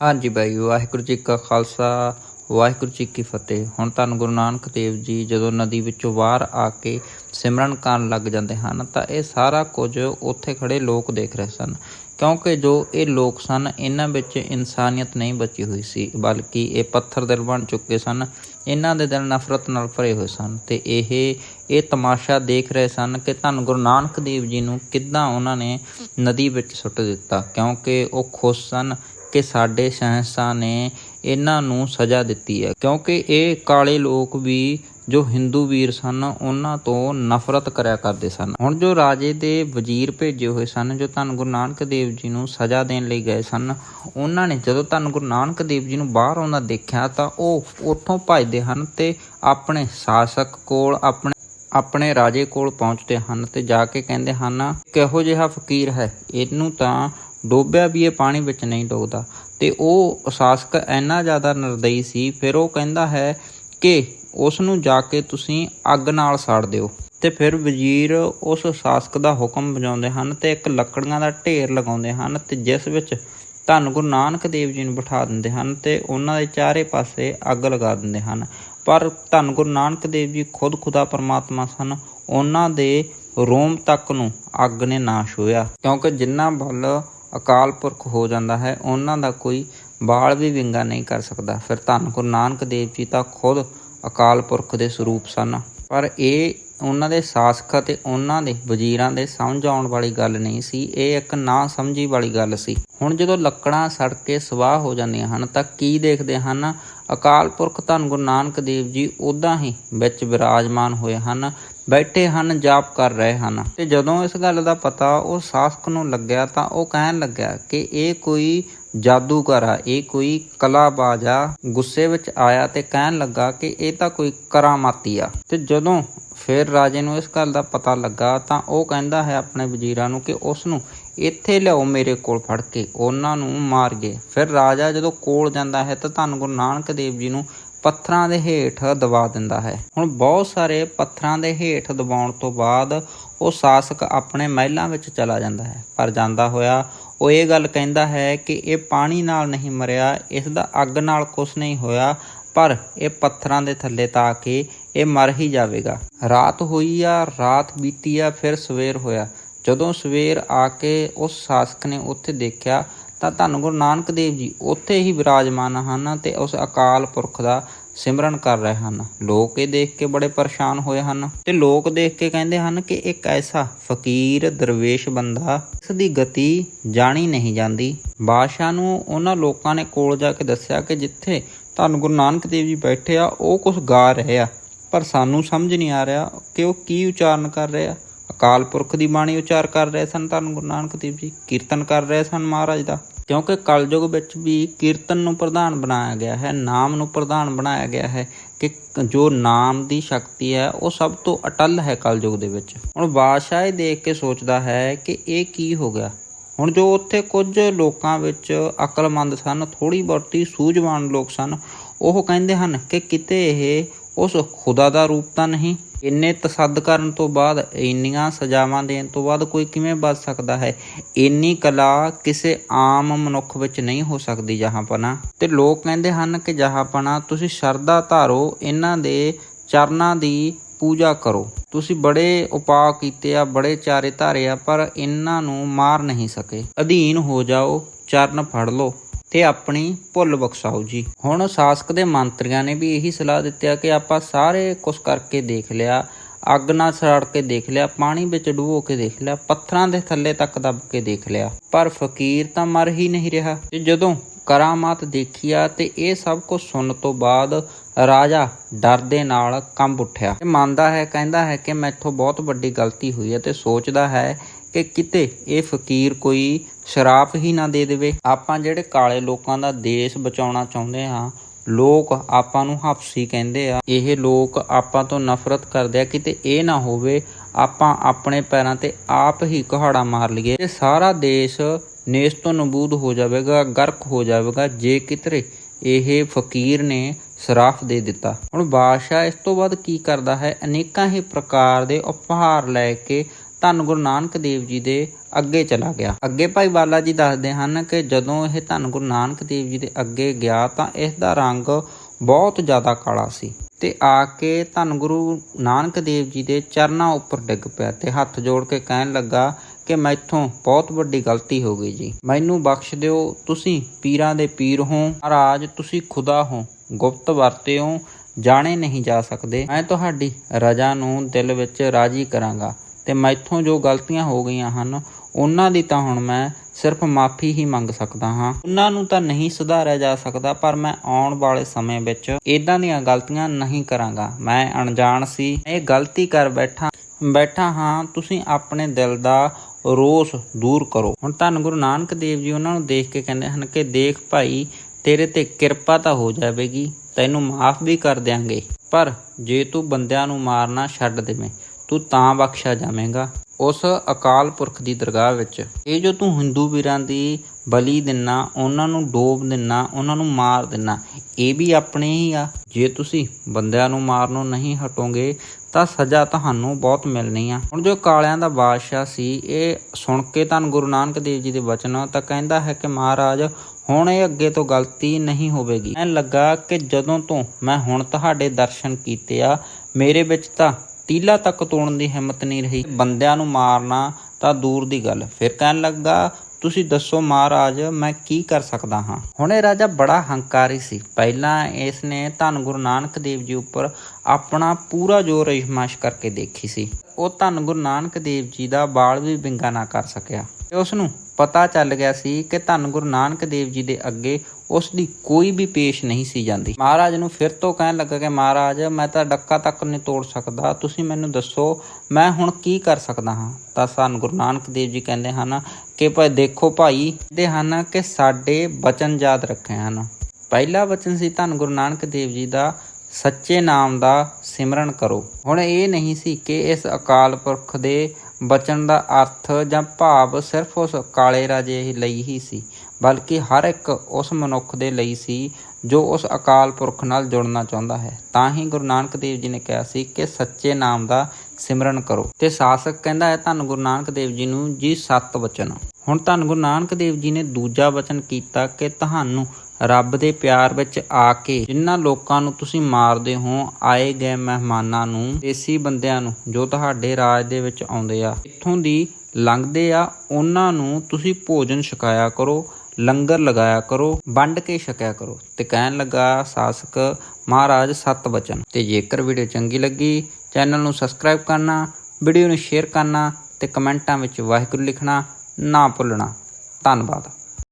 ਹਾਂਜੀ ਬਾਈ, ਵਾਹਿਗੁਰੂ ਜੀ ਕਾ ਖਾਲਸਾ, ਵਾਹਿਗੁਰੂ ਜੀ ਕੀ ਫਤਿਹ। ਹੁਣ ਤੁਹਾਨੂੰ ਗੁਰੂ ਨਾਨਕ ਦੇਵ ਜੀ ਜਦੋਂ ਨਦੀ ਵਿੱਚੋਂ ਬਾਹਰ ਆ ਕੇ ਸਿਮਰਨ ਕਰਨ ਲੱਗ ਜਾਂਦੇ ਹਨ, ਤਾਂ ਇਹ ਸਾਰਾ ਕੁਝ ਉੱਥੇ ਖੜੇ ਲੋਕ ਦੇਖ ਰਹੇ ਸਨ। ਕਿਉਂਕਿ ਜੋ ਇਹ ਲੋਕ ਸਨ, ਇਹਨਾਂ ਵਿੱਚ ਇਨਸਾਨੀਅਤ ਨਹੀਂ ਬਚੀ ਹੋਈ ਸੀ, ਬਲਕਿ ਇਹ ਪੱਥਰ ਦਿਲ ਬਣ ਚੁੱਕੇ ਸਨ, ਇਹਨਾਂ ਦੇ ਦਿਲ ਨਫ਼ਰਤ ਨਾਲ ਭਰੇ ਹੋਏ ਸਨ। ਤੇ ਇਹ ਇਹ ਤਮਾਸ਼ਾ ਦੇਖ ਰਹੇ ਸਨ ਕਿ ਧੰਨ ਗੁਰੂ ਨਾਨਕ ਦੇਵ ਜੀ ਨੂੰ ਕਿੱਦਾਂ ਉਹਨਾਂ ਨੇ ਨਦੀ ਵਿੱਚ ਸੁੱਟ ਦਿੱਤਾ, ਕਿਉਂਕਿ ਉਹ ਖੁਸ਼ ਸਨ ਕਿ ਸਾਡੇ ਸ਼ਹਿਨशाह ਨੇ ਇਹਨਾਂ ਨੂੰ ਸਜ਼ਾ ਦਿੱਤੀ ਹੈ। ਕਿਉਂਕਿ ਇਹ ਕਾਲੇ ਲੋਕ ਵੀ ਜੋ ਹਿੰਦੂ ਵੀਰ ਸਨ, ਉਹਨਾਂ ਤੋਂ ਨਫ਼ਰਤ ਕਰਿਆ ਕਰਦੇ ਸਨ। ਹੁਣ ਜੋ ਰਾਜੇ ਦੇ ਵਜ਼ੀਰ ਭੇਜੇ ਹੋਏ ਸਨ, ਜੋ ਧੰਨ ਗੁਰੂ ਨਾਨਕ ਦੇਵ ਜੀ ਨੂੰ ਸਜ਼ਾ ਦੇਣ ਲਈ ਗਏ ਸਨ, ਉਹਨਾਂ ਨੇ ਜਦੋਂ ਧੰਨ ਗੁਰੂ ਨਾਨਕ ਦੇਵ ਜੀ ਨੂੰ ਬਾਹਰ ਆਉਂਦਾ ਦੇਖਿਆ, ਤਾਂ ਉਹ ਉੱਥੋਂ ਭੱਜਦੇ ਹਨ ਤੇ ਆਪਣੇ ਸ਼ਾਸਕ ਕੋਲ, ਆਪਣੇ ਆਪਣੇ ਰਾਜੇ ਕੋਲ ਪਹੁੰਚਦੇ ਹਨ ਤੇ ਜਾ ਕੇ ਕਹਿੰਦੇ ਹਨ, ਕਿਹੋ ਜਿਹਾ ਫਕੀਰ ਹੈ? ਇਹਨੂੰ ਤਾਂ ਡੋਬਿਆ ਵੀ ਇਹ ਪਾਣੀ ਵਿੱਚ ਨਹੀਂ ਡੁੱਬਦਾ। ਤੇ ਉਹ ਸ਼ਾਸਕ ਇੰਨਾ ਜ਼ਿਆਦਾ ਨਿਰਦਈ ਸੀ, ਫਿਰ ਉਹ ਕਹਿੰਦਾ ਹੈ ਕਿ ਉਸ ਨੂੰ ਜਾ ਕੇ ਤੁਸੀਂ ਅੱਗ ਨਾਲ ਸਾੜ ਦਿਓ। ਤੇ ਫਿਰ ਵਜ਼ੀਰ ਉਸ ਸ਼ਾਸਕ ਦਾ ਹੁਕਮ ਵਜਾਉਂਦੇ ਹਨ ਤੇ ਇੱਕ ਲੱਕੜੀਆਂ ਦਾ ਢੇਰ ਲਗਾਉਂਦੇ ਹਨ ਤੇ ਜਿਸ ਵਿੱਚ ਧੰਨ ਗੁਰੂ ਨਾਨਕ ਦੇਵ ਜੀ ਨੂੰ ਬਿਠਾ ਦਿੰਦੇ ਹਨ ਤੇ ਉਹਨਾਂ ਦੇ ਚਾਰੇ ਪਾਸੇ ਅੱਗ ਲਗਾ ਦਿੰਦੇ ਹਨ। ਪਰ ਧੰਨ ਗੁਰੂ ਨਾਨਕ ਦੇਵ ਜੀ ਖੁਦ ਖੁਦਾ ਪਰਮਾਤਮਾ ਸਨ, ਉਹਨਾਂ ਦੇ ਰੋਮ ਤੱਕ ਨੂੰ ਅੱਗ ਨੇ ਨਾ ਛੂਇਆ ਕਿਉਂਕਿ ਜਿੰਨਾ ਬਲ ਅਕਾਲ ਪੁਰਖ ਹੋ ਜਾਂਦਾ ਹੈ, ਉਹਨਾਂ ਦਾ ਕੋਈ ਬਾਲ ਵੀ ਵਿੰਗਾ ਨਹੀਂ ਕਰ ਸਕਦਾ। ਫਿਰ ਧੰਨ ਗੁਰੂ ਨਾਨਕ ਦੇਵ ਜੀ ਤਾਂ ਖੁਦ ਅਕਾਲ ਪੁਰਖ ਦੇ ਸਰੂਪ ਸਨ। ਪਰ ਇਹ ਉਹਨਾਂ ਦੇ ਸ਼ਾਸਕ ਅਤੇ ਉਹਨਾਂ ਦੇ ਵਜ਼ੀਰਾਂ ਦੇ ਸਮਝ ਆਉਣ ਵਾਲੀ ਗੱਲ ਨਹੀਂ ਸੀ, ਇਹ ਇੱਕ ਨਾ ਸਮਝੀ ਵਾਲੀ ਗੱਲ ਸੀ। ਹੁਣ ਜਦੋਂ ਲੱਕੜਾਂ ਸੜ ਕੇ ਸਵਾਹ ਹੋ ਜਾਂਦੀਆਂ ਹਨ, ਤਾਂ ਕੀ ਦੇਖਦੇ ਹਨ? ਅਕਾਲ ਪੁਰਖ ਧੰਨ ਗੁਰੂ ਨਾਨਕ ਦੇਵ ਜੀ ਉਦਾਂ ਹੀ ਵਿੱਚ ਵਿਰਾਜਮਾਨ ਹੋਏ ਹਨ। ਬੈਠੇ ਹਨ, ਜਾਪ ਕਰ ਰਹੇ ਹਨ। ਤੇ ਜਦੋਂ ਇਸ ਗੱਲ ਦਾ ਪਤਾ ਉਹ ਸ਼ਾਸਕ ਨੂੰ ਲੱਗਿਆ ਤਾਂ ਉਹ ਕਹਿਣ ਲੱਗਿਆ ਕਿ ਇਹ ਕੋਈ ਜਾਦੂਗਰ ਆ, ਇਹ ਕੋਈ ਕਲਾਬਾਜ਼ ਆ। ਗੁੱਸੇ ਵਿੱਚ ਆਇਆ ਤੇ ਕਹਿਣ ਲੱਗਾ ਕਿ ਇਹ ਤਾਂ ਕੋਈ ਕਰਾਮਾਤੀ ਆ। ਤੇ ਜਦੋਂ ਫਿਰ ਰਾਜੇ ਨੂੰ ਇਸ ਗੱਲ ਦਾ ਪਤਾ ਲੱਗਾ ਤਾਂ ਉਹ ਕਹਿੰਦਾ ਹੈ ਆਪਣੇ ਵਜ਼ੀਰਾਂ ਨੂੰ ਕਿ ਉਸ ਨੂੰ ਇੱਥੇ ਲਿਆਓ ਮੇਰੇ ਕੋਲ ਫੜ ਕੇ, ਉਹਨਾਂ ਨੂੰ ਮਾਰ ਗਏ। ਫਿਰ ਰਾਜਾ ਜਦੋਂ ਕੋਲ ਜਾਂਦਾ ਹੈ ਤਾਂ ਧੰਨ ਗੁਰੂ ਨਾਨਕ ਦੇਵ ਜੀ ਨੂੰ ਪੱਥਰਾਂ ਦੇ ਹੇਠ ਦਬਾ ਦਿੰਦਾ ਹੈ। ਹੁਣ ਬਹੁਤ ਸਾਰੇ ਪੱਥਰਾਂ ਦੇ ਹੇਠ ਦਬਾਉਣ ਤੋਂ ਬਾਅਦ ਉਹ ਸ਼ਾਸਕ ਆਪਣੇ ਮਹਿਲਾਂ ਵਿੱਚ ਚਲਾ ਜਾਂਦਾ ਹੈ। ਪਰ ਜਾਂਦਾ ਹੋਇਆ ਉਹ ਇਹ ਗੱਲ ਕਹਿੰਦਾ ਹੈ ਕਿ ਇਹ ਪਾਣੀ ਨਾਲ ਨਹੀਂ ਮਰਿਆ, ਇਸ ਦਾ ਅੱਗ ਨਾਲ ਕੁਛ ਨਹੀਂ ਹੋਇਆ, ਪਰ ਇਹ ਪੱਥਰਾਂ ਦੇ ਥੱਲੇ ਤਾਂ ਕੇ ਇਹ ਮਰ ਹੀ ਜਾਵੇਗਾ। ਰਾਤ ਹੋਈ ਆ, ਰਾਤ ਬੀਤੀ ਆ, ਫਿਰ ਸਵੇਰ ਹੋਇਆ। ਜਦੋਂ ਸਵੇਰ ਆ ਕੇ ਉਸ ਸ਼ਾਸਕ ਨੇ ਉੱਥੇ ਦੇਖਿਆ ਤਾਂ ਧੰਨ ਗੁਰੂ ਨਾਨਕ ਦੇਵ ਜੀ ਉੱਥੇ ਹੀ ਵਿਰਾਜਮਾਨ ਹਨ ਤੇ ਉਸ ਅਕਾਲ ਪੁਰਖ ਦਾ ਸਿਮਰਨ ਕਰ ਰਹੇ ਹਨ। ਲੋਕ ਇਹ ਦੇਖ ਕੇ ਬੜੇ ਪਰੇਸ਼ਾਨ ਹੋਏ ਹਨ ਤੇ ਲੋਕ ਦੇਖ ਕੇ ਕਹਿੰਦੇ ਹਨ ਕਿ ਇੱਕ ਐਸਾ ਫਕੀਰ, ਦਰਵੇਸ਼ ਬੰਦਾ ਇਸ ਦੀ ਗਤੀ ਜਾਣੀ ਨਹੀਂ ਜਾਂਦੀ। ਬਾਦਸ਼ਾਹ ਨੂੰ ਉਹਨਾਂ ਲੋਕਾਂ ਨੇ ਕੋਲ ਜਾ ਕੇ ਦੱਸਿਆ ਕਿ ਜਿੱਥੇ ਧੰਨ ਗੁਰੂ ਨਾਨਕ ਦੇਵ ਜੀ ਬੈਠੇ ਆ, ਉਹ ਕੁਝ ਗਾ ਰਹੇ ਆ, ਪਰ ਸਾਨੂੰ ਸਮਝ ਨਹੀਂ ਆ ਰਿਹਾ ਕਿ ਉਹ ਕੀ ਉਚਾਰਨ ਕਰ ਰਹੇ ਆ। ਅਕਾਲ ਪੁਰਖ ਦੀ ਬਾਣੀ ਉਚਾਰ ਕਰ ਰਹੇ ਸਨ, ਧੰਨ ਗੁਰੂ ਨਾਨਕ ਦੇਵ ਜੀ। ਕੀਰਤਨ ਕਰ ਰਹੇ ਸਨ ਮਹਾਰਾਜ ਦਾ। ਕਿਉਂਕਿ ਕਲਯੁਗ ਵਿੱਚ ਵੀ ਕੀਰਤਨ ਨੂੰ ਪ੍ਰਧਾਨ ਬਣਾਇਆ ਗਿਆ ਹੈ, ਨਾਮ ਨੂੰ ਪ੍ਰਧਾਨ ਬਣਾਇਆ ਗਿਆ ਹੈ ਕਿ ਜੋ ਨਾਮ ਦੀ ਸ਼ਕਤੀ ਹੈ, ਉਹ ਸਭ ਤੋਂ ਅਟਲ ਹੈ ਕਲਯੁਗ ਦੇ ਵਿੱਚ। ਹੁਣ ਬਾਦਸ਼ਾਹ ਇਹ ਦੇਖ ਕੇ ਸੋਚਦਾ ਹੈ ਕਿ ਇਹ ਕੀ ਹੋ ਗਿਆ। ਹੁਣ ਜੋ ਉੱਥੇ ਕੁਝ ਲੋਕਾਂ ਵਿੱਚ ਅਕਲਮੰਦ ਸਨ ਥੋੜੀ ਬਹੁਤੀ ਸੂਝਵਾਨ ਲੋਕ ਸਨ, ਉਹ ਕਹਿੰਦੇ ਹਨ ਕਿ ਕਿਤੇ ਇਹ ਉਸ ਖੁਦਾ ਦਾ ਰੂਪ ਤਾਂ ਨਹੀਂ। ਇੰਨੇ ਤਸੱਦ ਕਰਨ ਤੋਂ ਬਾਅਦ, ਇੰਨੀਆਂ ਸਜ਼ਾਵਾਂ ਦੇਣ ਤੋਂ ਬਾਅਦ ਕੋਈ ਕਿਵੇਂ ਬਚ ਸਕਦਾ ਹੈ? ਇੰਨੀ ਕਲਾ ਕਿਸੇ ਆਮ ਮਨੁੱਖ ਵਿੱਚ ਨਹੀਂ ਹੋ ਸਕਦੀ ਜਹਾਂਪਨਾ। ਤੇ ਲੋਕ ਕਹਿੰਦੇ ਹਨ ਕਿ ਜਹਾਂਪਨਾ, ਤੁਸੀਂ ਸ਼ਰਧਾ ਧਾਰੋ, ਇਹਨਾਂ ਦੇ ਚਰਨਾਂ ਦੀ ਪੂਜਾ ਕਰੋ। ਤੁਸੀਂ ਬੜੇ ਉਪਾਅ ਕੀਤੇ ਆ, ਬੜੇ ਚਾਰੇ ਧਾਰੇ ਆ, ਪਰ ਇਹਨਾਂ ਨੂੰ ਮਾਰ ਨਹੀਂ ਸਕੇ। ਅਧੀਨ ਹੋ ਜਾਓ, ਚਰਨ ਫੜ ਲਓ। ਤੇ ਆਪਣੀ ਭੁੱਲ ਬਖਸ਼ਾਓ ਜੀ। ਹੁਣ ਸ਼ਾਸਕ ਦੇ ਮੰਤਰੀਆਂ ਨੇ ਵੀ ਇਹੀ ਸਲਾਹ ਦਿੱਤੀ ਕਿ ਆਪਾਂ ਸਾਰੇ ਕੁਝ ਕਰਕੇ ਦੇਖ ਲਿਆ, ਅੱਗ ਨਾਲ ਸੜ ਕੇ ਦੇਖ ਲਿਆ, ਪਾਣੀ ਵਿੱਚ ਡੁਬੋ ਕੇ ਦੇਖ ਲਿਆ, ਪੱਥਰਾਂ ਦੇ ਥੱਲੇ ਤੱਕ ਦੱਬ ਕੇ ਦੇਖ ਲਿਆ। ਪਰ ਫਕੀਰ ਤਾਂ ਮਰ ਹੀ ਨਹੀਂ ਰਿਹਾ। ਤੇ ਜਦੋਂ ਕਰਾਮਾਤ ਦੇਖਿਆ ਤੇ ਇਹ ਸਭ ਕੁਝ ਸੁਣਨ ਤੋਂ ਬਾਅਦ ਰਾਜਾ ਡਰ ਦੇ ਨਾਲ ਕੰਬ ਉੱਠਿਆ। ਤੇ ਮੰਨਦਾ ਹੈ, ਕਹਿੰਦਾ ਹੈ ਕਿ ਮੈਥੋਂ ਬਹੁਤ ਵੱਡੀ ਗਲਤੀ ਹੋਈ ਹੈ ਤੇ ਸੋਚਦਾ ਹੈ ਕਿ ਕਿਤੇ ਇਹ ਫਕੀਰ ਕੋਈ ਸ਼ਰਾਪ ਹੀ ਨਾ ਦੇ ਦੇਵੇ। ਆਪਾਂ ਜਿਹੜੇ ਕਾਲੇ ਲੋਕਾਂ ਦਾ ਦੇਸ਼ ਬਚਾਉਣਾ ਚਾਹੁੰਦੇ ਹਾਂ, ਲੋਕ ਆਪਾਂ ਨੂੰ ਹਫਸੀ ਕਹਿੰਦੇ ਆ। ਇਹ ਲੋਕ ਆਪਾਂ ਤੋਂ ਨਫ਼ਰਤ ਕਰਦੇ ਆ। ਕਿਤੇ ਇਹ ਨਾ ਹੋਵੇ, ਆਪਾਂ ਆਪਣੇ ਪੈਰਾਂ ਤੇ ਆਪ ਹੀ ਕੁਹਾੜਾ ਮਾਰ ਲਈਏ। ਤੇ ਸਾਰਾ ਦੇਸ਼ ਨੇਸ ਤੋਂ ਨਬੂਦ ਹੋ ਜਾਵੇਗਾ, ਗਰਕ ਹੋ ਜਾਵੇਗਾ, ਜੇ ਕਿਤਰੇ ਇਹ ਫਕੀਰ ਨੇ ਸਰਾਫ ਦੇ ਦਿੱਤਾ। ਹੁਣ ਬਾਦਸ਼ਾਹ ਇਸ ਤੋਂ ਬਾਅਦ ਕੀ ਕਰਦਾ ਹੈ? ਅਨੇਕਾਂ ਹੀ ਪ੍ਰਕਾਰ ਦੇ ਉਪਹਾਰ ਲੈ ਕੇ ਧੰਨ ਗੁਰੂ ਨਾਨਕ ਦੇਵ ਜੀ ਦੇ ਅੱਗੇ ਚਲਾ ਗਿਆ। ਅੱਗੇ ਭਾਈ ਬਾਲਾ ਜੀ ਦੱਸਦੇ ਹਨ ਕਿ ਜਦੋਂ ਇਹ ਧੰਨ ਗੁਰੂ ਨਾਨਕ ਦੇਵ ਜੀ ਦੇ ਅੱਗੇ ਗਿਆ ਤਾਂ ਇਸ ਦਾ ਰੰਗ ਬਹੁਤ ਜ਼ਿਆਦਾ ਕਾਲਾ ਸੀ ਤੇ ਆ ਕੇ ਧੰਨ ਗੁਰੂ ਨਾਨਕ ਦੇਵ ਜੀ ਦੇ ਚਰਨਾਂ ਉੱਪਰ ਡਿੱਗ ਪਿਆ ਤੇ ਹੱਥ ਜੋੜ ਕੇ ਕਹਿਣ ਲੱਗਾ ਕਿ ਮੈਥੋਂ ਬਹੁਤ ਵੱਡੀ ਗਲਤੀ ਹੋ ਗਈ ਜੀ। ਮੈਨੂੰ ਬਖਸ਼ ਦਿਓ, ਤੁਸੀਂ ਪੀਰਾਂ ਦੇ ਪੀਰ ਹੋ, ਮਹਾਰਾਜ ਤੁਸੀਂ ਖੁਦਾ ਹੋ, ਗੁਪਤ ਵਰਤੇ ਹੋ, ਜਾਣੇ ਨਹੀਂ ਜਾ ਸਕਦੇ। ਮੈਂ ਤੁਹਾਡੀ ਰਜ਼ਾ ਨੂੰ ਦਿਲ ਵਿੱਚ ਰਾਜੀ ਕਰਾਂਗਾ। ਤੇ ਮੈਥੋਂ ਜੋ ਗਲਤੀਆਂ ਹੋ ਗਈਆਂ ਹਨ, ਉਹਨਾਂ ਦੀ ਤਾਂ ਹੁਣ ਮੈਂ ਸਿਰਫ ਮਾਫੀ ਹੀ ਮੰਗ ਸਕਦਾ ਹਾਂ। ਉਹਨਾਂ ਨੂੰ ਤਾਂ ਨਹੀਂ ਸੁਧਾਰਿਆ ਜਾ ਸਕਦਾ, ਪਰ ਮੈਂ ਆਉਣ ਵਾਲੇ ਸਮੇਂ ਵਿੱਚ ਇਦਾਂ ਦੀਆਂ ਗਲਤੀਆਂ ਨਹੀਂ ਕਰਾਂਗਾ। ਮੈਂ ਅਣਜਾਣ ਸੀ। ਇਹ ਗਲਤੀ ਕਰ ਬੈਠਾ ਬੈਠਾ ਹਾਂ, ਤੁਸੀਂ ਆਪਣੇ ਦਿਲ ਦਾ ਰੋਸ ਦੂਰ ਕਰੋ। ਹੁਣ ਧੰਨ ਗੁਰੂ ਨਾਨਕ ਦੇਵ ਜੀ ਉਹਨਾਂ ਨੂੰ ਦੇਖ ਕੇ ਕਹਿੰਦੇ ਹਨ ਕਿ ਦੇਖ ਭਾਈ, ਤੇਰੇ ਤੇ ਕਿਰਪਾ ਤਾਂ ਹੋ ਜਾਵੇਗੀ, ਤੈਨੂੰ ਮਾਫ ਵੀ ਕਰ ਦਿਆਂਗੇ। ਪਰ ਜੇ ਤੂੰ ਬੰਦਿਆਂ ਨੂੰ ਮਾਰਨਾ ਛੱਡ ਦੇਵੇਂ ਤੂੰ ਤਾਂ ਬਖਸ਼ਿਆ ਜਾਵੇਂਗਾ ਉਸ ਅਕਾਲ ਪੁਰਖ ਦੀ ਦਰਗਾਹ ਵਿੱਚ। ਇਹ ਜੋ ਤੂੰ ਹਿੰਦੂ ਵੀਰਾਂ ਦੀ ਬਲੀ ਦਿੰਨਾ, ਉਹਨਾਂ ਨੂੰ ਡੋਬ ਦਿੰਨਾ, ਉਹਨਾਂ ਨੂੰ ਮਾਰ ਦਿੰਨਾ, ਇਹ ਵੀ ਆਪਣੇ ਹੀ ਆ। ਜੇ ਤੁਸੀਂ ਬੰਦਿਆਂ ਨੂੰ ਮਾਰਨੋਂ ਨਹੀਂ ਹਟੋਗੇ, ਤਾਂ ਸਜ਼ਾ ਤੁਹਾਨੂੰ ਬਹੁਤ ਮਿਲਣੀ ਆ। ਹੁਣ ਜੋ ਕਾਲਿਆਂ ਦਾ ਬਾਦਸ਼ਾਹ ਸੀ, ਇਹ ਸੁਣ ਕੇ ਧੰਨ ਗੁਰੂ ਨਾਨਕ ਦੇਵ ਜੀ ਦੇ ਬਚਨ, ਤਾਂ ਕਹਿੰਦਾ ਹੈ ਕਿ ਮਹਾਰਾਜ, ਹੁਣ ਇਹ ਅੱਗੇ ਤੋਂ ਗਲਤੀ ਨਹੀਂ ਹੋਵੇਗੀ। ਐਂ ਲੱਗਾ ਕਿ ਜਦੋਂ ਤੋਂ ਮੈਂ ਹੁਣ ਤੁਹਾਡੇ ਦਰਸ਼ਨ ਕੀਤੇ ਆ, ਮੇਰੇ ਵਿੱਚ ਤਾਂ ਤੀਲਾ ਤੱਕ ਤੋੜਨ ਦੀ ਹਿੰਮਤ ਨਹੀਂ ਰਹੀ। ਬੰਦਿਆਂ ਨੂੰ ਮਾਰਨਾ ਤਾਂ ਦੂਰ ਦੀ ਗੱਲ। ਫਿਰ ਕਹਿਣ ਲੱਗਾ, ਤੁਸੀਂ ਦੱਸੋ ਮਹਾਰਾਜ, ਮੈਂ ਕੀ ਕਰ ਸਕਦਾ ਹਾਂ? ਹੁਣ ਇਹ ਰਾਜਾ ਬੜਾ ਹੰਕਾਰੀ ਸੀ। ਪਹਿਲਾਂ ਇਸ ਨੇ ਧੰਨ ਗੁਰੂ ਨਾਨਕ ਦੇਵ ਜੀ ਉੱਪਰ ਆਪਣਾ ਪੂਰਾ ਜ਼ੋਰ ਇਸ਼ਮਾਸ਼ ਕਰਕੇ ਦੇਖੀ ਸੀ। ਉਹ ਧੰਨ ਗੁਰੂ ਨਾਨਕ ਦੇਵ ਜੀ ਦਾ ਬਾਲ ਵੀ ਵਿੰਗਾ ਨਾ ਕਰ ਸਕਿਆ। ਤੇ ਉਸ ਨੂੰ ਪਤਾ ਚੱਲ ਗਿਆ ਸੀ ਕਿ ਧੰਨ ਗੁਰੂ ਨਾਨਕ ਦੇਵ ਜੀ ਦੇ ਅੱਗੇ ਉਸ ਦੀ ਕੋਈ ਵੀ ਪੇਸ਼ ਨਹੀਂ ਸੀ ਜਾਂਦੀ। ਮਹਾਰਾਜ ਨੂੰ ਫਿਰ ਤੋਂ ਕਹਿਣ ਲੱਗਾ ਕਿ ਮਹਾਰਾਜ, ਮੈਂ ਤਾਂ ਡੱਕਾ ਤੱਕ ਨਹੀਂ ਤੋੜ ਸਕਦਾ। ਤੁਸੀਂ ਮੈਨੂੰ ਦੱਸੋ, ਮੈਂ ਹੁਣ ਕੀ ਕਰ ਸਕਦਾ ਹਾਂ? ਤਾਂ ਸਾਨੂੰ ਗੁਰੂ ਨਾਨਕ ਦੇਵ ਜੀ ਕਹਿੰਦੇ ਹਨ ਕਿ ਭਾਈ ਦੇਖੋ ਭਾਈ ਦੇ ਹਨ ਕਿ ਸਾਡੇ ਬਚਨ ਯਾਦ ਰੱਖੇ ਹਨ। ਪਹਿਲਾ ਬਚਨ ਸੀ ਧੰਨ ਗੁਰੂ ਨਾਨਕ ਦੇਵ ਜੀ ਦਾ, ਸੱਚੇ ਨਾਮ ਦਾ ਸਿਮਰਨ ਕਰੋ। ਹੁਣ ਇਹ ਨਹੀਂ ਸੀ ਕਿ ਇਸ ਅਕਾਲ ਪੁਰਖ ਦੇ ਬਚਨ ਦਾ ਅਰਥ ਜਾਂ ਭਾਵ ਸਿਰਫ ਉਸ ਕਾਲੇ ਰਾਜੇ ਲਈ ਹੀ ਸੀ, ਬਲਕਿ ਹਰ ਇੱਕ ਉਸ ਮਨੁੱਖ ਦੇ ਲਈ ਸੀ ਜੋ ਉਸ ਅਕਾਲ ਪੁਰਖ ਨਾਲ ਜੁੜਨਾ ਚਾਹੁੰਦਾ ਹੈ। ਤਾਂ ਹੀ ਗੁਰੂ ਨਾਨਕ ਦੇਵ ਜੀ ਨੇ ਕਿਹਾ ਸੀ ਕਿ ਸੱਚੇ ਨਾਮ ਦਾ ਸਿਮਰਨ ਕਰੋ। ਤੇ ਸਾਸਕ ਕਹਿੰਦਾ ਹੈ, ਧੰਨ ਗੁਰੂ ਨਾਨਕ ਦੇਵ ਜੀ ਨੂੰ ਜੀ ਸੱਤ ਵਚਨ ਹੁਣ ਧੰਨ ਗੁਰੂ ਨਾਨਕ ਦੇਵ ਜੀ ਨੇ ਦੂਜਾ ਵਚਨ ਕੀਤਾ ਕਿ ਤੁਹਾਨੂੰ ਰੱਬ ਦੇ ਪਿਆਰ ਵਿੱਚ ਆ ਕੇ ਜਿਨ੍ਹਾਂ ਲੋਕਾਂ ਨੂੰ ਤੁਸੀਂ ਮਾਰਦੇ ਹੋ, ਆਏ ਗਏ ਮਹਿਮਾਨਾਂ ਨੂੰ, ਦੇਸੀ ਬੰਦਿਆਂ ਨੂੰ, ਜੋ ਤੁਹਾਡੇ ਰਾਜ ਦੇ ਵਿੱਚ ਆਉਂਦੇ ਆ, ਇੱਥੋਂ ਦੀ ਲੰਘਦੇ ਆ, ਉਹਨਾਂ ਨੂੰ ਤੁਸੀਂ ਭੋਜਨ ਛਕਾਇਆ ਕਰੋ, ਲੰਗਰ ਲਗਾਇਆ ਕਰੋ, ਵੰਡ ਕੇ ਛਕਿਆ ਕਰੋ। ਤੇ ਕਹਿਣ ਲੱਗਾ, ਸਾਸਕ, ਮਹਾਰਾਜ, ਸਤ ਬਚਨ ਤੇ ਜੇਕਰ ਵੀਡੀਓ ਚੰਗੀ ਲੱਗੀ, ਚੈਨਲ ਨੂੰ ਸਬਸਕ੍ਰਾਈਬ ਕਰਨਾ, ਵੀਡੀਓ ਨੂੰ ਸ਼ੇਅਰ ਕਰਨਾ ਤੇ ਕਮੈਂਟਾਂ ਵਿੱਚ ਵਾਹਿਗੁਰੂ ਲਿਖਣਾ ਨਾ ਭੁੱਲਣਾ। ਧੰਨਵਾਦ।